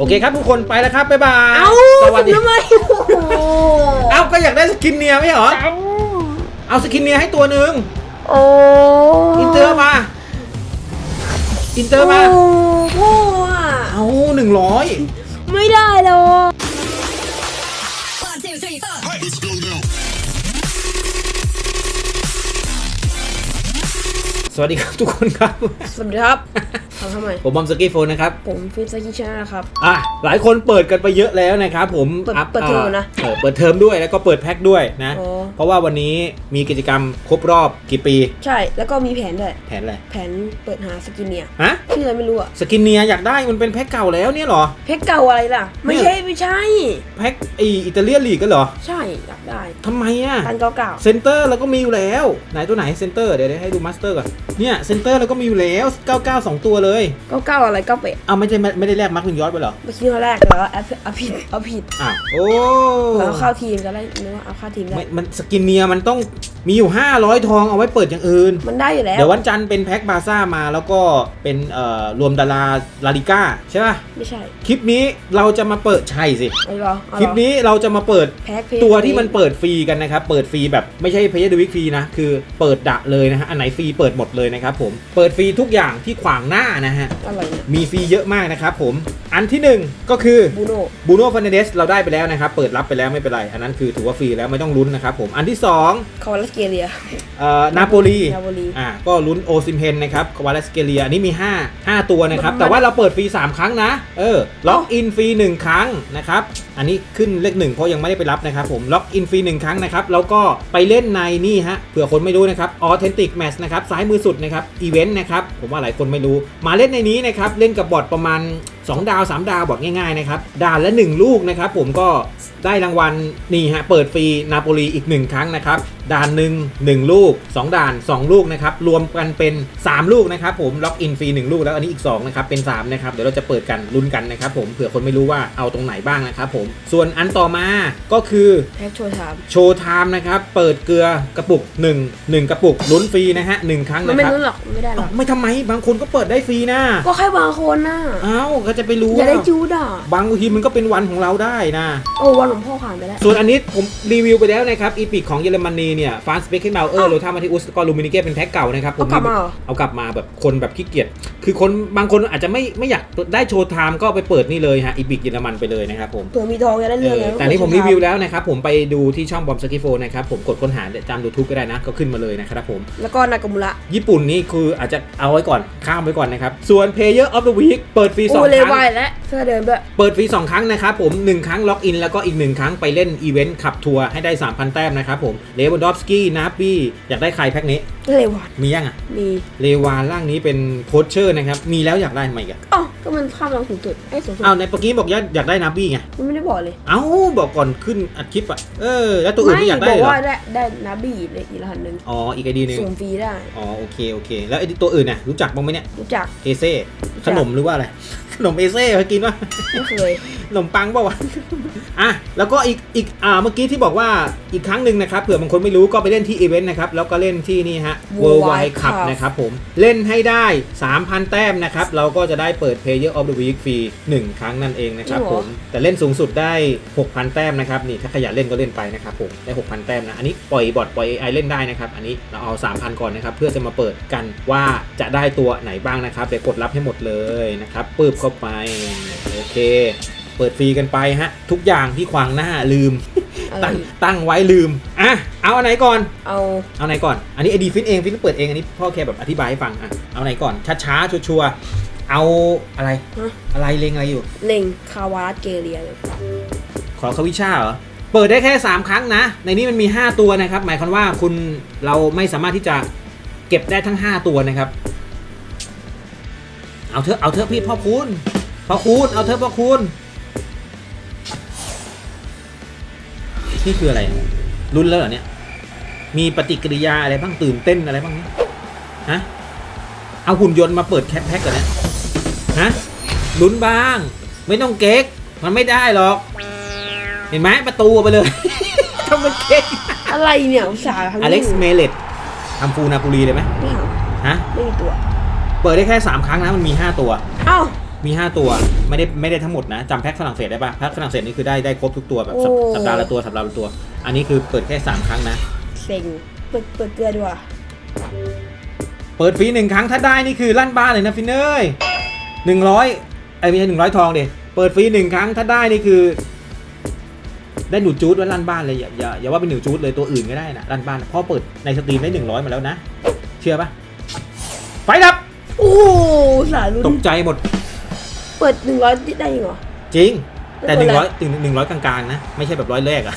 โอเคครับทุกคนไปแล้วครับบ๊ายบายเอ้าสวัสดีทำไมโอ้โหเอ้าก็อยากได้สกินเนียไม่เหรอเอ้าเอาสกินเนียให้ตัวหนึ่งโอ้อินเตอร์มาอินเตอร์มาโอ้พ่ออะเอาหนึ่งร้อยไม่ได้หรอก สวัสดีครับทุกคนครับ สวัสดีครับทำทำไม ผมบอมสกี้โฟนนะครับ ผมฟินสกิชนะครับ อะ หลายคนเปิดกันไปเยอะแล้วนะครับผมเปิดอัพเปิดเทอมนะเออเปิดเทอมด้วยแล้วก็เปิดแพ็คด้วยนะอ๋อเพราะว่าวันนี้มีกิจกรรมครบรอบกี่ปี ใช่ แล้วก็มีแผนด้วย แผนอะไร แผนเปิดหาสกินเนียฮะชื่ออะไรไม่รู้อะสกินเนียอยากได้มันเป็นแพ็คเก่าแล้วเนี่ยเหรอเพชรเก่าอะไรล่ะ ไม่ใช่ไม่ใช่ แพ็คไออิตาเลียนลีกก็เหรอ ใช่อยากได้ทำไมอะตันเก่าเก่าเซนเตอร์เราก็มีอยู่แล้ว ไหนตัวไหนเซนเตอร์เดี๋ยวเดี๋ยวให้ดูมาสเตอร์ก่อนเนี่ยเซนเตอร์เราก็มีอยู่แล้ว99 2 ตัวเลย เก่าเก่าอะไรเก่าเป็ดเอาไม่ใช่ไม่ไม่ได้แลกมาร์ควินยอดไปเหรอเมื่อกี้ตอนแรกแล้วเอาเอาผิดเอาผิดอ้าวโอ้ แล้วเข้าทีมจะได้นึกว่าเอาเข้าทีมได้ ไม่มันสกินเนียมันต้องมีอยู่ 500 ทองเอาไว้เปิดอย่างอื่น มันได้อยู่แล้ว เดี๋ยววันจันทร์เป็นแพ็คบาซ่ามาแล้วก็เป็นเอ่อรวมดาราลาลิก้าใช่ป่ะ ไม่ใช่คลิปนี้เราจะมาเปิดใช่สิ เอาเหรอเอาคลิปเหรอนี้เราจะมาเปิดแพ็คเพจตัวที่มันเปิดฟรีกันนะครับ เปิดฟรีแบบไม่ใช่เพย์ดูวิกฟรีนะ คือเปิดดะเลยนะฮะ อันไหนฟรีเปิดหมดเลยนะครับผม เปิดฟรีทุกอย่างที่ขวางหน้านะฮะ อะไรเนี่ยมีฟรีเยอะมากนะครับผม อันที่หนึ่งก็คือ บูโน่บูโน่ฟานเดสเราได้ไปแล้วนะครับ เปิดรับไปแล้วไม่เป็นไร อันนั้นคือถือว่าฟรีแล้วไม่ต้องลุ้นนะครับผม อันที่สอง คาร์ลสเกเลีย เอ่อนาโปลีนาโปลีอ่าก็ลุ้นโอซิมเพนนะครับวาเลสเกเลียอันนี้มี 5 5 ตัวนะครับมันแต่ว่าเราเปิดฟรี 3 ครั้งนะ เออ ล็อกอินฟรี 1 ครั้งนะครับ อันนี้ขึ้นเลขหนึ่งเพราะยังไม่ได้ไปรับนะครับผม ล็อกอินฟรี 1 ครั้งนะครับ แล้วก็ไปเล่นในนี่ฮะ เผื่อคนไม่รู้นะครับ Authentic Match นะครับ ซ้ายมือสุดนะครับ อีเวนต์นะครับ ผมว่าหลายคนไม่รู้ มาเล่นในนี้นะครับ เล่นกับบอทประมาณ 2 ดาว 3 ดาวบอทง่ายๆนะครับด่านละ 1 ลูกนะครับผมก็ได้รางวัลนี่ฮะเปิดฟรีนาโปลีอีก 1 ครั้งนะครับ ด่านหนึ่ง1ลูก 2 ด่าน 2 ลูกนะครับ รวมกันเป็น 3 ลูกนะครับผมล็อกอินฟรี1ลูกแล้วอันนี้อีก2นะครับเป็น3นะครับเดี๋ยวเราจะเปิดกันลุ้นกันนะครับผมเผื่อคนไม่รู้ว่าเอาตรงไหนบ้างนะครับผมส่วนอันต่อมาก็คือแพ็คโชว์ไทม์โชว์ไทม์นะครับเปิดเกลือกระปุก1 1กระปุกลุ้นฟรีนะฮะหนึ่งครั้งมันนะไม่ครับรู้หรอกไม่ได้หรเอ้าอกไม่ทำไมบางคนก็เปิดได้ฟรีนะก็แค่บางคนน่ะเอ้าก็จะไปรู้อย่าได้ว่าจูดอะบางทีมันก็เป็นวันของเราได้นะ โอ้วันหลวงพ่อผ่านไปแล้ว ส่วนอันนี้ผมรีวิวไปแล้วนะครับอีพิกของเยอรมนีเนี่ยฟานสเปคเคนเบลเออร์โรธามาทิอุสก็ลูมินิเกเป็นแพ็คเก่านะครับผเอากลับมาเหรอเอากลับมาแบบคนแบบขี้เกียจคือคนบางคนอาจจะไม่ไม่อยากได้โชว์ไทม์ก็ไปเปิดนี่เลยฮะอีพิกเยอรมันไปเลยนะครับผมเผื่อมีทองจะได้เอเรื่องอไงแต่นี่ผมรีวิวแล้วนะครับผมไปดูที่ช่องบอมสกิโฟนะครับผมกดค้นหาจำดูทุกก็ได้นะก็ขึ้นมาเลยนะครับผมแล้วก็นากามุระญี่ปุ่นนี่คืออาจจะเอาไว้ก่อนข้ามไว้ก่อนนะครับส่วน Player of the Week เปิดฟรีสอโอ้งเลครั้วายงและเสื้อเดิมด้วยเปิดฟรี2ครั้งนะครับผม1ครั้งล็อกอินแล้วก็อีก1ครั้งไปเล่นอีเวนต์ขับทัวร์ให้ได้3,000แต้มนะครับผมเลว a นดอฟสกี้นาปี้อยากได้ใครแพ็คนี้ เลวานมียังอะ มีเลวานร่างนี้เป็นโคชเชอร์นะครับ มีแล้วอยากได้ทำไมอีกันอ๋อก็มันข้ามรองสูงสุดไอ้ยสูงสุดเอาในเมื่อกี้บอกอยากอยากได้นาบี้ไง มันไม่ได้บอกเลย เอ้าบอกก่อนขึ้นอัดคลิปอะ เออ แล้วตัวอื่นไม่อยากได้บอกเหรอว่าได้ได้นาบีในอีกรหัสหนึ่งอ๋อ อีกไอดีหนึงสูงฟรีได้ อ๋อ โอเค โอเค แล้วไอตัวอื่นน่ะรู้จักบ้างไหมเนี่ย รู้จัก เอเซ่รู้จัขกนมหรือว่าอะไร ขนมเอเซ่เคยกินปะไม่เคยขนมปังเปล่าวะอะ แล้วก็อีก อีก อ่า เมื่อกี้ที่บอกว่าอีกครั้งหนึ่งนะครับ เผื่อบางคนไม่รู้ก็ไปเล่นที่อีเวนต์นะครับ แล้วก็เล่นที่นี่ฮะ Worldwide Cup นะครับผม เล่นให้ได้ 3,000 แต้มนะครับ เราก็จะได้เปิด Player of the Week ฟรี 1 ครั้งนั่นเองนะครับจริงเหผรอมแต่เล่นสูงสุดได้ 6,000 แต้มนะครับ นี่ถ้าขยันเล่นก็เล่นไปนะครับผม ได้ 6,000 แต้มนะ อันนี้ปล่อยบอทปล่อย AI เล่นได้นะครับ อันนี้เราเอา 3,000 ก่อนนะครับ เพื่อจะมาเปิดกันว่าจะได้ตัวไหนบ้างนะครับ เดี๋ยวกดรับให้หมดเลยนะครับปึ๊บเข้าไป โอเค เปิดฟรีกันไปฮะ ทุกอย่างที่ขวางหน้าลืมอะไร ตั้งตั้งไว้ลืมอะเอาอันไหนก่อน เอาเอาไหนก่อน อันนี้ไอดีฟิตเองฟิตเปิดเองอันนี้พ่อแค่แบบอธิบายให้ฟังอะเอาไหนก่อนช้าๆชัวร์ๆเอาอะไรฮะอะไรเลงอะไรอยู่ เล็งคาวาสเกเลียเลยขอคาวิชาเหรอเปิดได้แค่ 3 ครั้งนะ ในนี้มันมี 5 ตัวนะครับ หมายความว่าคุณเราไม่สามารถที่จะเก็บได้ทั้ง 5 ตัวนะครับ เอาเถอะเอาเถอะพี่พ่อคุณพ่อคุณเอาเถอะพ่อคุณ นี่คืออะไรรุนแล้วเหรอเนี่ย มีปฏิกิริยาอะไรบ้างตื่นเต้นอะไรบ้างเนี่ยฮะเอาหุ่นยนต์มาเปิดแคปแพ็กก่อนนะฮะลุ้นบ้าง ไม่ต้องเก๊ก มันไม่ได้หรอก เห็นไหมประตูไปเลยทำมันเก๊กอะไรเนี่ยอุตส่าห์ทำอเล็กซ์เมเลตทำฟูนาปูรีเลยไหมไม่ทฮะำไม่มีตัว เปิดได้แค่3ครั้งนะมันมี5ตัว เอ้า มี5ตัวไม่ได้ไม่ได้ทั้งหมดนะจำแพ็คฝรั่งเศสได้ปะแพ็คฝรั่งเศสนี่คือได้ได้ครบทุกตัวแบบสัปสัปดาห์ละตัวสัปดาห์ละตัว อันนี้คือเปิดแค่3ครั้งนะ เซ็งเปิดเปิดเกลือดีกว่าเปิดฟรีหนึ่งครั้งถ้าได้นี่คือลั่นบ้านเลยนะฟินเนยหนึ่งร้อยไอ้ไม่ใช่หนึ่งร้อยทองเด็เปิดฟรีหนึ่งครั้งถ้าได้นี่คือ ได้หนูจูดไว้ลั่นบ้านเลยอย่าอย่าอย่าว่าเป็นหนูจูดเลยตัวอื่นก็ได้นะลั่นบ้านเพราะเปิดในสตรีมได้หนึ่งร้อยมาแล้วนะ เชื่อปะไฟดับ โอ้โหสายลุ้ตนกใจหมด เปิดหนึ่งร้อยได้ยังเหรอ จริง แต่หไม่นึ่งเป็นร้ไรอยถึงหนึ่งร้อยกลางๆนะ ไม่ใช่แบบร้อยแรกอะ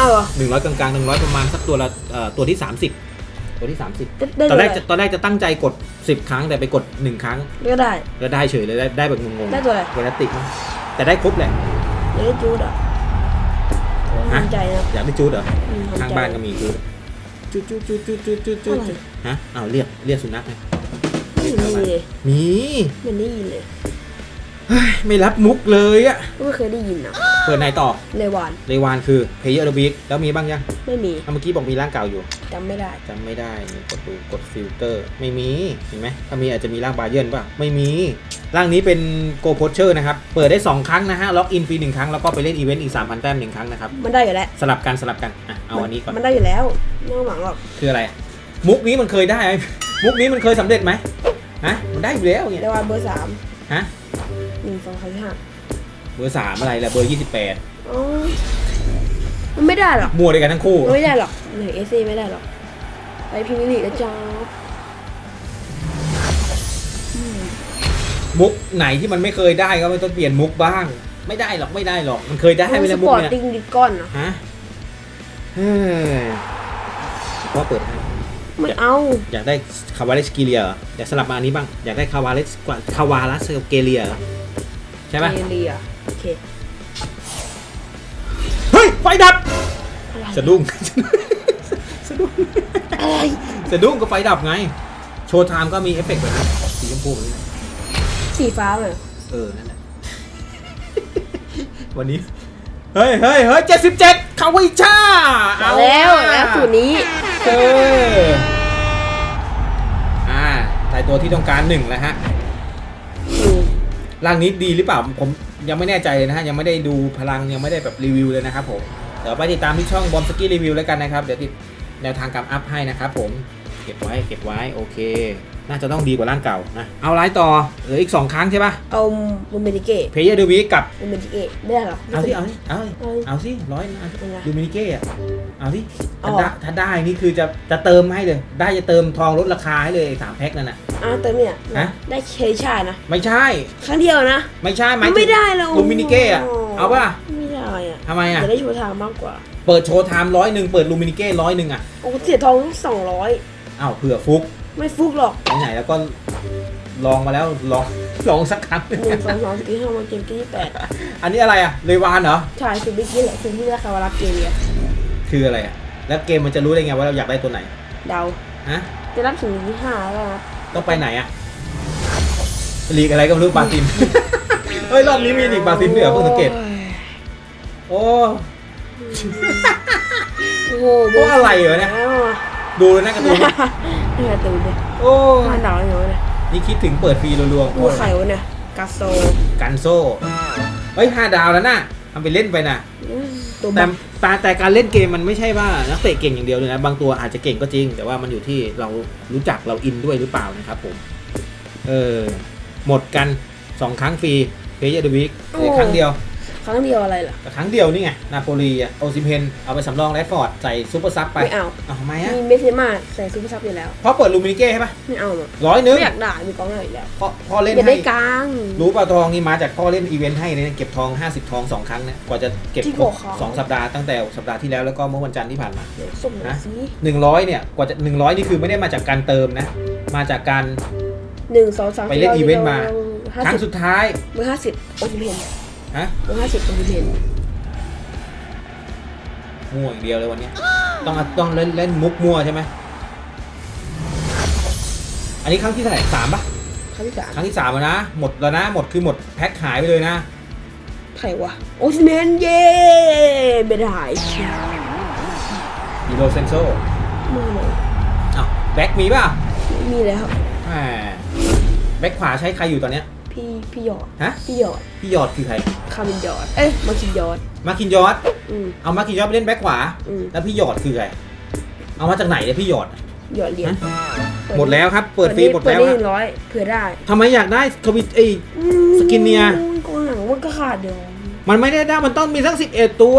อ้าวเหรอ หนึ่งร้อยกลางๆหนึ่งร้อยประมาณสักตัวละเอ่อตัวที่สามสิบตัวที่สามสิบได้ได้ตอนแรกตัวจะตอนแรกจะตั้งใจกดสิบครั้งแต่ไปกดหนึ่งครั้งอะไรก็ได้แล้วได้เฉยเลยได้ได้แบบงงๆได้ตัวอะไรเวลาติดมั้งแต่ได้ครบแหละเดี๋ยวได้จูดอะโอ้ยฮะทำใจนะอยากได้จูดเหรออืมทำใจข้างบ้านก็มีจูดจูดจูดจูดจูดจูดจูดจูดอะไรฮะเอาเรียกเรียกสุนัขไงไม่เห็นได้ยินเลยมีไม่เห็นได้ยินเลยเฮ้ย ไม่รับมุกเลยอะก็ไม่เคยได้ยินอะเปิดไหนต่อ เลวานเลวานคือเพย์เยอร์บิกแล้วมีบ้างยังไม่มีเอาเมื่อกี้บอกมีร่างเก่าอยู่จำไม่ได้จำไม่ได้นี่กดดูกดฟิลเตอร์ไม่มีเห็นไหมถ้ามีอาจจะมีร่างบาเยร์นป่ะไม่มีร่างนี้เป็นโกโพเชอร์นะครับ เปิดได้ 2 ครั้งนะฮะ ล็อกอินฟรีหนึ่งครั้ง แล้วก็ไปเล่นอีเวนต์อีก 3,000 แต้มหนึ่งครั้งนะครับ มันได้อยู่แล้ว สลับกัน สลับกันอะเอาอันนี้ก่อน มันได้อยู่แล้วไม่ต้องหวังหรอก คืออะไร มุกนี้มันเคยได้ไหมมุกนี้มันเคยสำเร็จไหมฮะมันได้อยู่แล้วเนี่ยเลวานเบอร์สามฮะห นึ่งสองสามสี่ห้าเบอร์สามอะไรละเบอร์อ๋อมันไม่ได้หรอก28มั่วด้วยกันทั้งคู่ มันไม่ได้หรอกหนึ่งเอซีไม่ได้หรอก ไปพิมพ์ลีกนะจ๊ะอืมมุกไหนที่มันไม่เคยได้ก็ไม่ต้องเปลี่ยนมุกบ้าง ไม่ได้หรอกไม่ได้หรอกมันเคยได้ไปสแล้วปมุกอร์ตเนี่ย ติ้งดิก้อนนะฮะเฮ้ยว่าเปิดให้ไม่เอาอยากได้คาวาเลสกิเลียเหรออยากสลับมาอันนี้บ้าง อยากได้คาวาเลสคาวาลัสเกเลียเหรอ ใช่ปะเอเรียโอเคเฮ้ยไฟดับอะไรสะดุ้งสะดุ้งอะไรสะดุ้งก็ไฟดับไง โชว์ไทม์ก็มีเอฟเฟกต์แบบนี้สีชมพูแบบนี้สีฟ้าเหรอเออนั่นแหละวันนี้เฮ้ยเฮ้ยเฮ้ยเจ็ดสิบเจ็ดคาวิชามาแล้วแล้วสูตรนี้เอออ่าได้ตัวที่ต้องการหนึ่งแล้วฮะอืม ร่างนี้ดีหรือเปล่าผมยังไม่แน่ใจเลยนะฮะยังไม่ได้ดูพลังยังไม่ได้แบบรีวิวเลยนะครับผมเดี๋ยวไปติดตามที่ช่องบอมสกี้รีวิวแล้วกันนะครับเดี๋ยวติดแนวทางการอัพให้นะครับผม เก็บไว้เก็บไว้โอเค น่าจะต้องดีกว่าร่างเก่านะ เอาไลน์ต่อเหลืออีก 2 ครั้งใช่ปะเอาบูมเบนิเก้เพย์เยอร์ดูวีกับ บูมเบนิเก้ไม่ได้หรอ เอาสิเอาสิเอาสิเอาเอาสิร้อยเอาสิเป็นไงดูมินิเก้อะเอาสิอ๋ถ้าอได้ถ้าได้นี่คือจะจะเติมให้เลย ได้จะเติมทองลดราคาให้เลยสามแพ็คนั่นน่ะ อ้าวเติมเนี่ยฮะ ได้เคยชานะ ไม่ใช่ ครั้งเดียวนะ ไม่ใช่หมายถึงไม่ได้แล้วลูมินิเก้อะเอาป่ะไม่ได้อะทำไมออะยากได้โชว์ทางมากกว่า เปิดโชว์ไทม์ร้อยหนึ่งเปิดลูมินิเก้ร้อยหนึ่งอะโอ้เสียทองสองร้อย อ้าวเผื่อฟุกไม่ฟุกหรอกไหนๆแล้วก็ลองมาแล้วลองลองสักครั้ง หนึ่งสองสามสี่ห้าหกเจ็ดแปดที่แปดอันนี้อะไรอะเลวานเหรอใช่คือเมื่อกี้แหละคือที่ได้คาวารับเกเรียคืออะไรอะแล้วเกมมันจะรู้ได้ไงว่าเราอยากได้ตัวไหนเดาฮะจะรับถึงที่ห้าแล้วนะต้องไปไหนอะลีกอะไรก็ไม่รู้บราซินเฮ้ยรอบนี้มีลีกบราซินด้วยเหรอเพิ่งสังเกต โอ้โอ้โหโอ้อะไรเหรอเนี่ยแล้วอะ ดูเลยนะการ์ตูนนี่การ์ตูนเลยโอ้มาเดาอย่างเงี้ยเลยนี่คิดถึงเปิดฟรีรัวๆดูโอ้ยไข่วะเนี่ยกาโซกันโซ่เฮ้ยห้าดาวแล้วนะทำไปเล่นไปนะอืมตัวแต่บักแต่แต่การเล่นเกมมันไม่ใช่ว่านักเตะเก่งอย่างเดียวเลยนะบางตัวอาจจะเก่งก็จริง แต่ว่ามันอยู่ที่เรารู้จักเราอินด้วยหรือเปล่านะครับผมเออหมดกัน 2 ครั้งฟรีเพย์เยอร์ดวิกเหลือครั้งเดียว ครั้งเดียวอะไรล่ะแต่ครั้งเดียวนี่ไง นาโปลีอะโอซิเพนเอาไปสำรองแรดฟอร์ดใส่ซูเปอร์ซับไปไม่เอาเอาทำไมอะมีเมสเซมาใส่ซูเปอร์ซับอยู่แล้ว เพราะเปิดลูมินิเก้ใช่ปะไม่เอาหรอกร้อยนึงไม่อยากด่ามีกองหน้าอยู่แล้วพ่อพ่อเล่นอยากให้ ได้กลางรู้ป่ะทองนี่มาจากพ่อเล่นอีเวนต์ให้เลยนะเก็บทอง 50 ทอง2ครั้งเนี่ยกว่าจะเก็บที่ครบหัวเขาสองสัปดาห์ตั้งแต่สัปดาห์ที่แล้วแล้วก็เมื่อวันจันทร์ที่ผ่านมา เดี๋ยวส่งหน่อยสิหนึ่งร้อยเนี่ยกว่าจะหนึ่งร้อยนี่คือไม่ได้มาจากการเติมนะ มาจากการ หนึ่งสองสามไปเล่นอีเวนต์มา ห้าครั้สิงบสุดท้ายเบอร์ห้าสิบโอซิเพน ฮะเบอร์ห้าสิบโอซิเพนมั่วอย่างเดียวเลยวันเนี้ยต้องต้องเล่นเล่นมุกมั่วใช่ไหมอันนี้ครั้งที่เท่าไหร่สามปะครั้งที่สามครั้งที่สามแล้วนะ หมดแล้วนะ หมดคือหมดแพ็คหายไปเลยนะใครวะ โอซิเพนเย่ไม่ได้ดีโรเซนโซไม่เลยอ้าวแบ็คมีป่ะไม่มีแล้วแหมแบ็คขวาใช้ใครอยู่ตอนเนี้ย พี่พี่หยอดฮะ พี่หยอดพี่ยอดคือใคร คามินหยอด เอ้ยมาคินหยอด มาร์คินยอด อืมเอามาร์คินยอดไปเล่นแบ็คขวา อืมแล้วพี่ยอดคือใคร เอามาจากไหนเนี่ยพี่ยอด หยอดเหรียญหมดแล้วครับ เปิดฟรีหมดแล้วเปิดได้หอะนึ่งร้อยเผื่อได้ทำไมอยากได้ทวิตไอยอืมสกินเนีย กองหลังมันก็ขาดเดียว มันไม่ได้ได้มันต้องมีทั้ง11 ตัว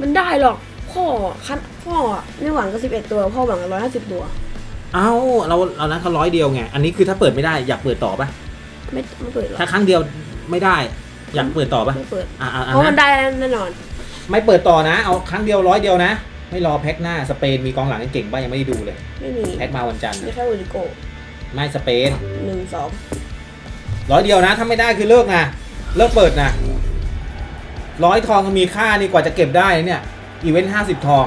มันได้หรอก พ่อคันพ่ออะไม่หวังก็สิบเอ็ดตัว พ่อหวังร้อยห้าสิบตัว เอ้า เราเรานั้นเขาร้อยเดียวไง อันนี้คือถ้าเปิดไม่ได้อยากเปิดต่อปะ ไม่ไม่เปิดหรอกถ้าครั้งเดียวไม่ได้ อยากเปิดต่อปะไม่เปิดอ่าอ่าเพราะมันนะได้แน่นอนไม่เปิดต่อนะ เอาครั้งเดียวร้อยเดียวนะ ไม่รอแพ็คหน้าสเปนมีกองหลังเก่งๆป่ะยังไม่ได้ดูเลย ไม่มีแพ็คมาวันจันทร์มีแค่โอริโกไม่สเปนหนึ่งสองร้อยเดียวนะ ถ้าไม่ได้คือเลิกนะเลิกเปิดนะร้อยทองก็มีค่านี่กว่าจะเก็บได้นะเนี่ยอีเวนต์ห้าสิบทอง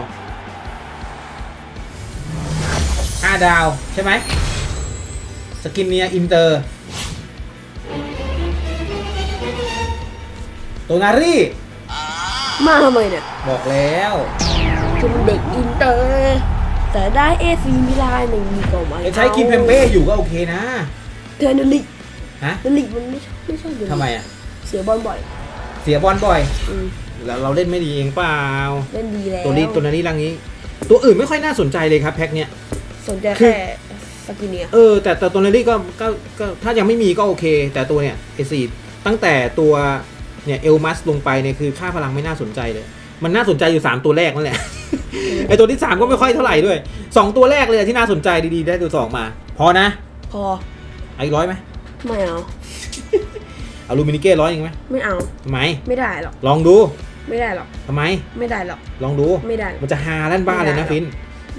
ห้าดาวใช่ไหมสกินเนียอินเตอร์ โตนารี่ มาทำไมเนี่ยบอกแล้ว เป็นเด็กอินเตอร์ แต่ได้เอซีมิลานหนึ่งมีก็ไม่ใช้กินเพมเป้อยู่ก็โอเคนะ เทอร์นาลิกฮะเทอร์นาลิกมันไม่ชอบไม่ชอบอยู่ทำไมอะ เสียบอลบ่อย เสียบอลบ่อย อืมแล้วเราเล่นไม่ดีเองเปล่า เล่นดีแล้วตัวนี้ตัวนี้รังนี้ ตัวอื่นไม่ค่อยน่าสนใจเลยครับแพ็คเนี้ย สนใจคือ แค่สกินเนียเออแต่แต่ตัวนี้ก็ก็ก็ถ้ายังไม่มีก็โอเค แต่ตัวเนี่ยไอซีตั้งแต่ตัว เนี่ยเอลมัสลงไปเนี่ยคือค่าพลังไม่น่าสนใจเลย มันน่าสนใจอยู่ 3 ตัวแรกนั่นแหละ ไอตัวที่ 3 ก็ไม่ค่อยเท่าไหร่ด้วย 2 ตัวแรกเลยที่น่าสนใจดีๆ ได้ตัว2มา พอนะ พอเอาอีกร้อยไหมไม่เอาเอาลูมินิเก้ร้อยยังไหมไม่เอาทำไมไม่ได้หรอกลองดูไม่ได้หรอกทำไมไม่ได้หรอกลองดูไม่ได้มันจะฮาลั่นบ้านเลยนะไม่ได้ฟิน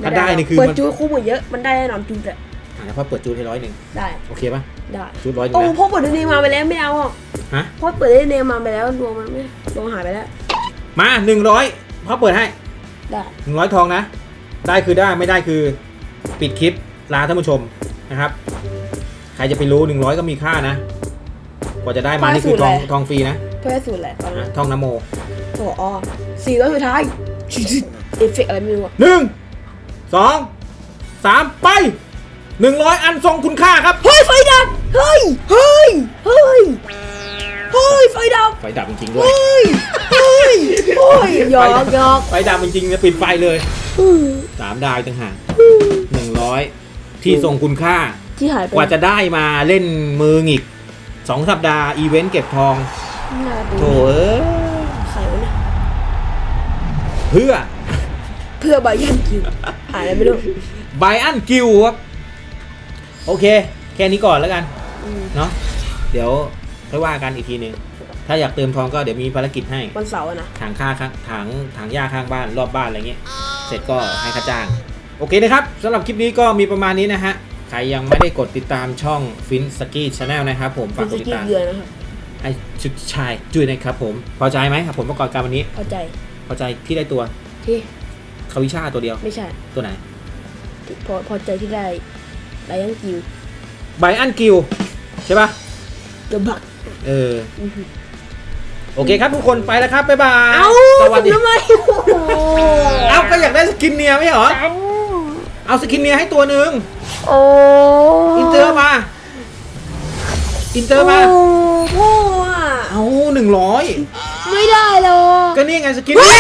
ม่ถ้าได้นี่คือเปิดมันจูดคู่หมดเยอะมันได้แน่นอนจูดอะ อะแล้วพอเปิดจูดให้ร้อยหนึ่งได้โอเคปะได้จูดร้อยหนึ่โอ้งนะพ่อเปิดได้เนมาไปแล้วไม่เอาหรอกฮะพ่อเปิดได้เนมาไปแล้วดวงมันไม่ดวงหายไปแล้ว มาหนึ่งร้อยพอเปิดให้ได้หนึ่งร้อยทองนะ ได้คือได้ไม่ได้คือปิดคลิปลาท่านผู้ชมนะครับ ใครจะไปรู้หนึ่งร้อยก็มีค่านะ กว่าจะได้มานี่คือทองทองฟรีนะเพื่อให้สูตรแหละตอนนั้อะนทองนโมโอ้อ๋อสี่ร้อยสุดท้ายเอฟเฟกต์อะไรไม่รู้อะหนึ่งสองสามไป หนึ่งร้อยอันทรงคุณค่าครับ เฮ้ยไฟดับ เฮ้ย เฮ้ย เฮ้ย เฮ้ยไฟดับ ไฟดับจริงๆด้วย เฮ้ย เฮ้ยเฮ้ยหยอกหยอกไฟดับจริงๆจะปิดไฟเลยอืมสามดาวต่างหากหนึ่งร้อยที่ทรงคุณค่า ที่หายไปกว่าจะได้มาเล่นมือหงิกสองสัปดาห์อีเวนต์เก็บทองน่าดูโถเอ้ยใครวะเนี่ยเพื่อ เพื่อบายันคิวอ่านอะไรไม่รู้ไบอันกิวครับ โอเค แค่นี้ก่อนแล้วกันอืมเนาะเดี๋ยวค่อยว่ากันอีกทีหนึ่งถ้าอยากเติมทองก็เดี๋ยวมีภารกิจให้วันเสาร์อะนะถังค่าข้างถังถังหญ้าข้างบ้านรอบบ้านอะไรเงี้ยเสร็จก็ให้ค่าจ้าง โอเคนะครับสำหรับคลิปนี้ก็มีประมาณนี้นะฮะใครยังไม่ได้กดติดตามช่องฟินสกี้ชาแนลนะครับผมเป็ฝากนกสดติดกีตามเดือนนะครับให้ชุดชายด้วยนะครับผมพอใจไหมครับผมประกอบการวันนี้เข้าใจพอใจที่ได้ตัวที่คาวิชาตัวเดียวไม่ใช่ตัวไหนที่พอพอใจที่ได้ บายันคิวไบอันกิวใช่ปะเดอะบักเออ โอเคครับทุกคนไปแล้วครับบ๊ายบายเอ้าสวัสดีทำไมเอ้าก็อยากได้สกินเนียไม่เหรอเอ้าเอาสกินเนียให้ตัวหนึ่งโอ้อินเตอร์มาอินเตอร์มาโอ้พ่ออะเอาหนึ่งร้อยไม่ได้หรอกก็นี่ไงสกินเฮ้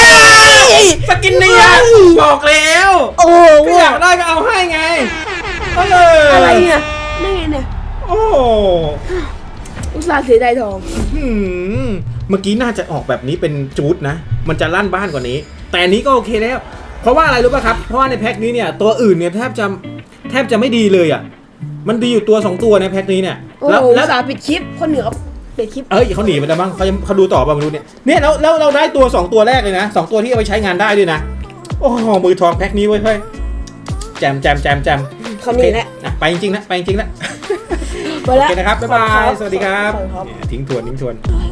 เนียยสกินเนียเฮ้ยบอกแล้ว โอ้ก็อยากได้ก็เอาให้ไง เอออะไรเนี่ยนั่นไงเนี่ยโอ้อุตส่าห์เสียดายทอง หืมเมื่อกี้น่าจะออกแบบนี้เป็นจูดนะ มันจะลั่นบ้านกว่านี้ แต่อันนี้ก็โอเคแล้ว เพราะว่าอะไรรู้ป่ะครับ เพราะว่าในแพ็คนี้เนี่ยตัวอื่นเนี่ยแทบจะแทบจะไม่ดีเลยอะ มันดีอยู่ตัวสองตัวในแพ็คนี้เนี่ย โอ้แล้วอุแล้ว ตส่าห์ปิดคลิป คนเหนือเขาปิดคลิป เอ้ยเขาหนีไปแล้วมั้งเขายังเขาดูต่อป่ะไม่รู้เนี่ยเนี่ยแล้วแล้วเราได้ตัวสองตัวแรกเลยนะสองตัวที่เอาไปใช้งานได้ด้วยนะ โอ้โหมือทองแพ็คนี้เว้ยเฮ้ยแจมแจมแจมแจม เขาหนีแล้วนะไปจริงๆนะ ไปจริงๆนะ ไปโอแล้วเคนะครับ บ๊ายบาย สวัสดีครับขอบคุณครับเนี่ยทิ้งทวนทิ้งทวนเฮ้ย